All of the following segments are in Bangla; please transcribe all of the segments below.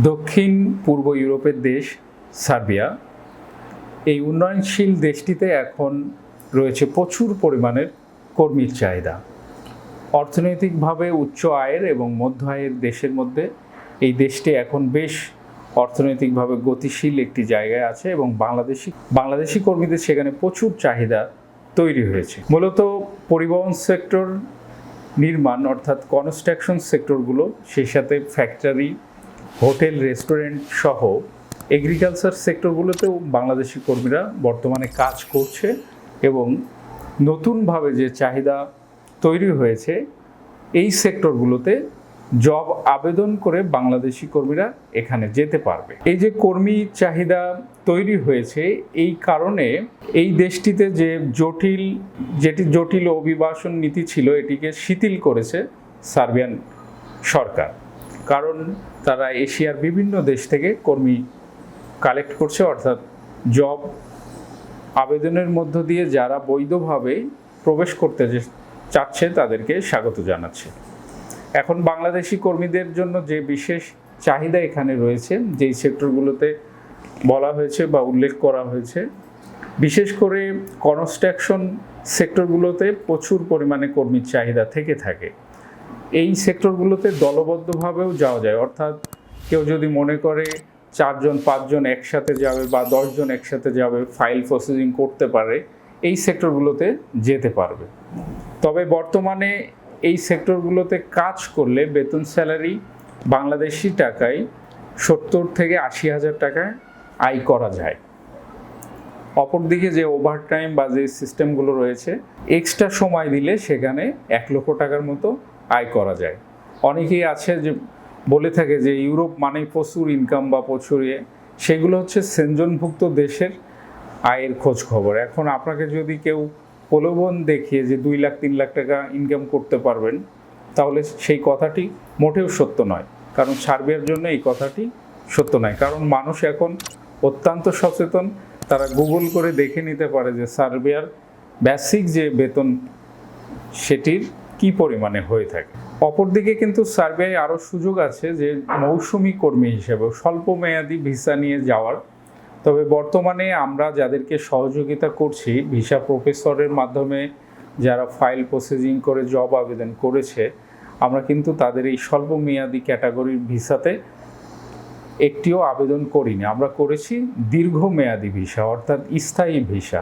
দক্ষিণ পূর্ব ইউরোপের দেশ সার্বিয়া। এই উন্নয়নশীল দেশটিতে এখন রয়েছে প্রচুর পরিমাণের কর্মীর চাহিদা। অর্থনৈতিকভাবে উচ্চ আয়ের এবং মধ্য আয়ের দেশের মধ্যে এই দেশটি এখন বেশ অর্থনৈতিকভাবে গতিশীল একটি জায়গায় আছে এবং বাংলাদেশি বাংলাদেশি কর্মীদের সেখানে প্রচুর চাহিদা তৈরি হয়েছে। মূলত পরিবহন সেক্টর নির্মাণ অর্থাৎ কনস্ট্রাকশন সেক্টরগুলো সেই সাথে ফ্যাক্টরি হোটেল, রেস্টুরেন্ট সহ এগ্রিকালচার সেক্টরগুলোতেও বাংলাদেশি কর্মীরা বর্তমানে কাজ করছে এবং নতুনভাবে যে চাহিদা তৈরি হয়েছে, এই সেক্টরগুলোতে জব আবেদন করে বাংলাদেশি কর্মীরা এখানে যেতে পারবে। এই যে কর্মী চাহিদা তৈরি হয়েছে, এই কারণে এই দেশটিতে যে জটিল, যেটি জটিল অভিবাসন নীতি ছিল, এটিকে শিথিল করেছে সার্বিয়ান সরকার। কারণ তারা এশিয়ার বিভিন্ন দেশ থেকে কর্মী কালেক্ট করছে, অর্থাৎ জব আবেদনের মধ্য দিয়ে যারা বৈধভাবে প্রবেশ করতে চাচ্ছে তাদেরকে স্বাগত জানাচ্ছে। এখন বাংলাদেশি কর্মীদের জন্য যে বিশেষ চাহিদা এখানে রয়েছে, যেই সেক্টরগুলোতে বলা হয়েছে বা উল্লেখ করা হয়েছে, বিশেষ করে কনস্ট্রাকশন সেক্টরগুলোতে প্রচুর পরিমাণে কর্মীর চাহিদা থেকে থাকে। এই সেক্টরগুলোতে দলবদ্ধভাবেও যাওয়া যায়। অর্থাৎ কেউ যদি মনে করে চারজন, পাঁচজন একসাথে যাবে বা দশজন একসাথে যাবে, ফাইল প্রসেসিং করতে পারে, এই সেক্টরগুলোতে যেতে পারবে। তবে বর্তমানে এই সেক্টরগুলোতে কাজ করলে বেতন স্যালারি বাংলাদেশি টাকায় সত্তর থেকে আশি হাজার টাকায় আয় করা যায়। অপরদিকে যে ওভারটাইম বা যে সিস্টেমগুলো রয়েছে এক্সট্রা সময় দিলে সেখানে এক লক্ষ টাকার মতো আয় করা যায়। অনেকেই আছে যে বলে থাকে যে ইউরোপ মানেই প্রচুর ইনকাম বা প্রচুর ইয়ে। সেগুলো হচ্ছে সেনজনভুক্ত দেশের আয়ের খোঁজ খবর। এখন আপনাকে যদি কেউ প্রলোভন দেখিয়ে যে দুই লাখ, তিন লাখ টাকা ইনকাম করতে পারবেন, তাহলে সেই কথাটি মোটেও সত্য নয়। কারণ সার্বিয়ার জন্য এই কথাটি সত্য নয়। কারণ মানুষ এখন অত্যন্ত সচেতন। তারা গুগল করে দেখে নিতে পারে যে সার্বিয়ার বেসিক যে বেতন, সেটির কি পরিমাণে হয়ে থাকে? অপরদিকে কিন্তু সার্বিয়ায় আরও সুযোগ আছে যে মৌসুমি কর্মী হিসেবে স্বল্প মেয়াদি ভিসা নিয়ে যাওয়ার। তবে বর্তমানে আমরা যাদেরকে সহযোগিতা করছি, ভিসা প্রফেসরের মাধ্যমে যারা ফাইল প্রসেসিং করে জব আবেদন করেছে, আমরা কিন্তু তাদের এই স্বল্প মেয়াদি ক্যাটাগরির ভিসাতে একটিও আবেদন করিনি। আমরা করেছি দীর্ঘমেয়াদী ভিসা, অর্থাৎ স্থায়ী ভিসা,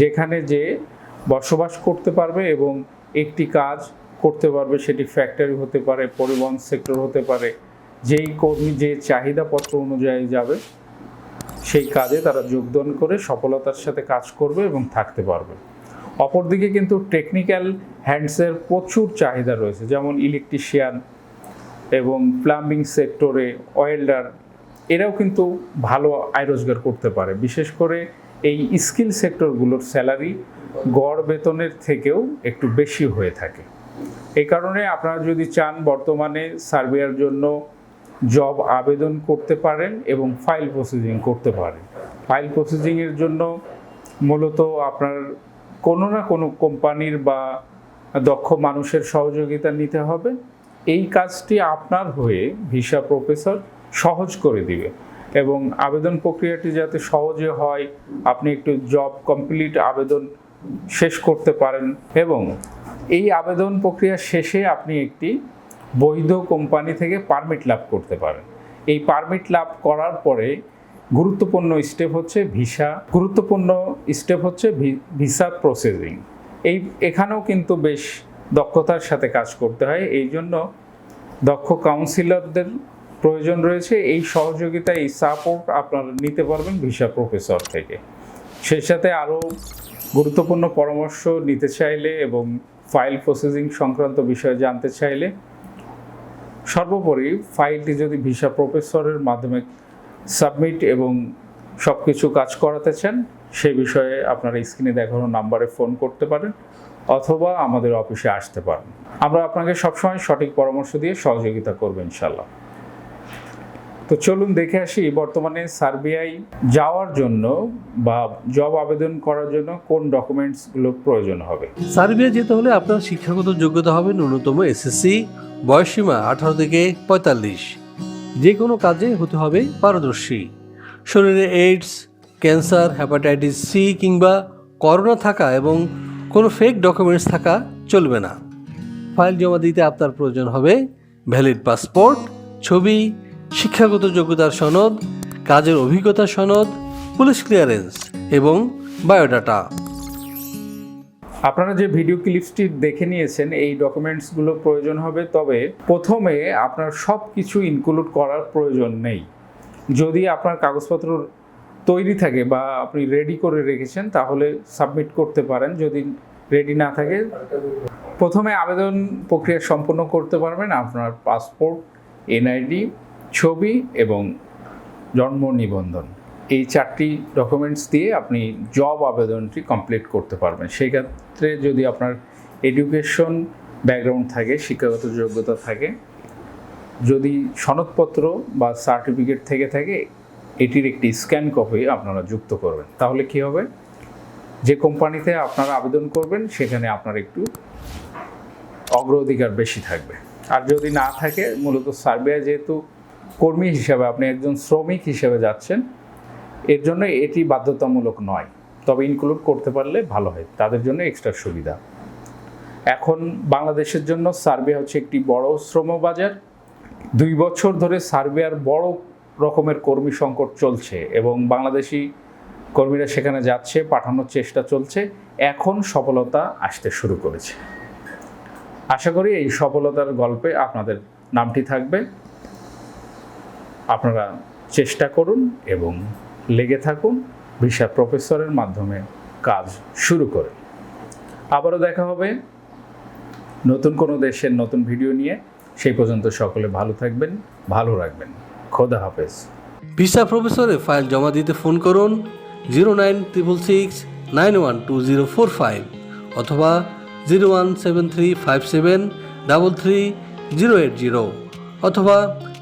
যেখানে যে বসবাস করতে পারবে এবং একটি কাজ করতে পারবে, সেটি ফ্যাক্টরি হতে পারে, পরিবহন সেক্টর হতে পারে, যেই কর্মী, যে চাহিদাপত্র অনুযায়ী যাবে, সেই কাজে তারা যোগদান করে সফলতার সাথে কাজ করবে এবং থাকতে পারবে। অপরদিকে কিন্তু টেকনিক্যাল হ্যান্ডসের প্রচুর চাহিদা রয়েছে, যেমন ইলেকট্রিশিয়ান এবং প্লাম্বিং সেক্টরে ওয়েল্ডার এরাও কিন্তু ভালো আয় রোজগার করতে পারে। বিশেষ করে এই স্কিল সেক্টরগুলোর স্যালারি গড় বেতনের থেকেও একটু বেশি হয়ে থাকে। এই কারণে আপনারা যদি চান বর্তমানে সার্বিয়ার জন্য জব আবেদন করতে পারেন এবং ফাইল প্রসেসিং করতে পারেন। ফাইল প্রসেসিংয়ের জন্য মূলত আপনার কোনো না কোনো কোম্পানির বা দক্ষ মানুষের সহযোগিতা নিতে হবে। এই কাজটি আপনার হয়ে ভিসা প্রফেসর সহজ করে দিবে এবং আবেদন প্রক্রিয়াটি যাতে সহজে হয়, আপনি একটু জব কমপ্লিট আবেদন শেষ করতে পারেন এবং এই আবেদন প্রক্রিয়া শেষে আপনি একটি বৈধ কোম্পানি থেকে পারমিট লাভ করতে পারেন। এই পারমিট লাভ করার পরে গুরুত্বপূর্ণ স্টেপ হচ্ছে ভিসা, গুরুত্বপূর্ণ স্টেপ হচ্ছে ভিসা প্রসেসিং। এই, এখানেও কিন্তু বেশ দক্ষতার সাথে কাজ করতে হয়, এই জন্য দক্ষ কাউন্সিলরদের প্রয়োজন রয়েছে। এই সহযোগিতা এই সাপোর্ট আপনারা নিতে পারবেন ভিসা প্রফেসর থেকে। সেই সাথে আরও গুরুত্বপূর্ণ পরামর্শ নিতে চাইলে এবং ফাইল প্রসেসিং সংক্রান্ত বিষয়ে জানতে চাইলে সর্বোপরি ফাইলটি যদি ভিসা প্রফেসরের মাধ্যমে সাবমিট এবং সব কিছু কাজ করাতে চান সেই বিষয়ে আপনারা স্ক্রিনে দেখানো নাম্বারে ফোন করতে পারেন অথবা আমাদের অফিসে আসতে পারেন। আমরা আপনাকে সবসময় সঠিক পরামর্শ দিয়ে সহযোগিতা করব ইনশাল্লাহ তো চলুন দেখে আসি বর্তমানে সার্বিয়ায় যাওয়ার জন্য বা জব আবেদন করার জন্য কোন ডকুমেন্টসগুলো প্রয়োজন হবে। সার্বিয়া যেতে হলে আপনার শিক্ষাগত যোগ্যতা হবে ন্যূনতম এসএসসি বয়সসীমা আঠারো থেকে পঁয়তাল্লিশ। যে কোনো কাজে হতে হবে পারদর্শী। শরীরে এইডস ক্যান্সার হ্যাপাটাইটিস সি কিংবা করোনা থাকা এবং কোনো ফেক ডকুমেন্টস থাকা চলবে না। ফাইল জমা দিতে আপনার প্রয়োজন হবে ভ্যালিড পাসপোর্ট ছবি শিক্ষাগত যোগ্যতার সনদ, কাজের অভিজ্ঞতা সনদ, পুলিশ ক্লিয়ারেন্স এবং বায়োডাটা আপনারা যে ভিডিও ক্লিপসটি দেখে নিয়েছেন, এই ডকুমেন্টসগুলো প্রয়োজন হবে, তবে প্রথমে আপনার সব কিছু ইনক্লুড করার প্রয়োজন নেই। যদি আপনার কাগজপত্র তৈরি থাকে বা আপনি রেডি করে রেখেছেন, তাহলে সাবমিট করতে পারেন। যদি রেডি না থাকে, প্রথমে আবেদন প্রক্রিয়া সম্পন্ন করতে পারবেন। আপনার পাসপোর্ট এনআইডি ছবি এবং জন্ম নিবন্ধন। এই চারটি ডকুমেন্টস দিয়ে আপনি জব আবেদনটি কমপ্লিট করতে পারবেন। সেই ক্ষেত্রে যদি আপনার এডুকেশন ব্যাকগ্রাউন্ড থাকে, শিক্ষাগত যোগ্যতা থাকে, যদি সনদপত্র বা সার্টিফিকেট থেকে থাকে, এটির একটি স্ক্যান কপি আপনারা যুক্ত করবেন। তাহলে কি হবে? যে কোম্পানিতে আপনারা আবেদন করবেন, সেখানে আপনার একটু অগ্রাধিকার বেশি থাকবে। আর যদি না থাকে, মূলত সার্বিয়া যেহেতু কর্মী হিসাবে, আপনি একজন শ্রমিক হিসেবে যাচ্ছেন, এর জন্য এটি বাধ্যতামূলক নয়। তবে ইনক্লুড করতে পারলে ভালো হয়, তাদের জন্য এক্সট্রা সুবিধা। এখন বাংলাদেশের জন্য সার্বিয়া হচ্ছে একটি বড় শ্রম বাজার। দুই বছর ধরে সার্বিয়ার বড় রকমের কর্মী সংকট চলছে এবং বাংলাদেশি কর্মীরা সেখানে যাচ্ছে, পাঠানোর চেষ্টা চলছে। এখন সফলতা আসতে শুরু করেছে। আশা করি এই সফলতার গল্পে আপনাদের নামটি থাকবে। আপনারা চেষ্টা করুন এবং লেগে থাকুন, ভিসা প্রফেসরের মাধ্যমে কাজ শুরু করে। আবারও দেখা হবে নতুন কোনো দেশের নতুন ভিডিও নিয়ে। সেই পর্যন্ত সকলে ভালো থাকবেন, ভালো রাখবেন। খোদা হাফেজ। ভিসা প্রফেসরে ফাইল জমা দিতে ফোন করুন zero nine triple six nine one two zero four five অথবা zero one seven three five seven double three zero eight zero অথবা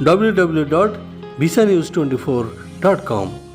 www.visanews24.com.